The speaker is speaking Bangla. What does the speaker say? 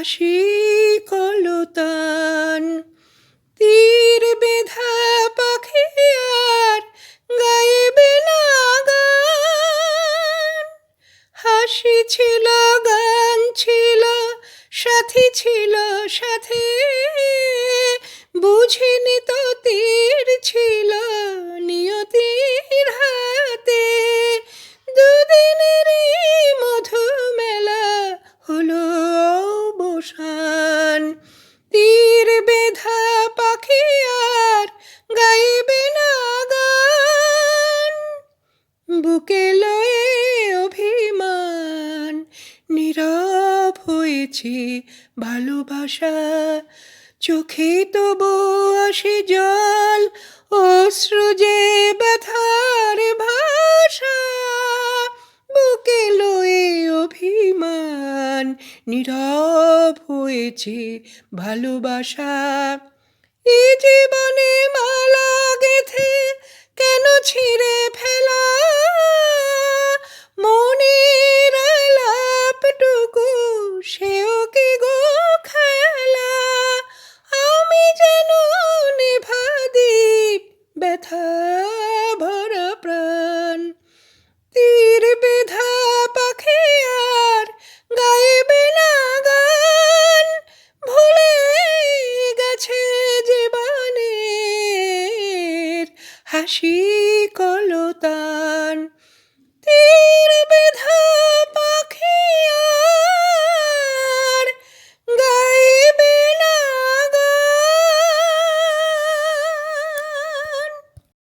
হাসি কলতান। তীর বেধা পাখি আর গাইবে গান। হাসি ছিল, গান ছিল, সাথী ছিল সাথে। বুঝিনি পাখি আর গাইবে না গান বুকে লয়ে অভিমান, নীরব হয়েছে ভালোবাসা। চোখে তবু আসে জল, অশ্রু যে ব্যথার ভাষা। বুকে লয়ে অভিমান, নীরব হয়েছে ভালোবাসা। এ জীবনে মালা গেথে হাসি কলতার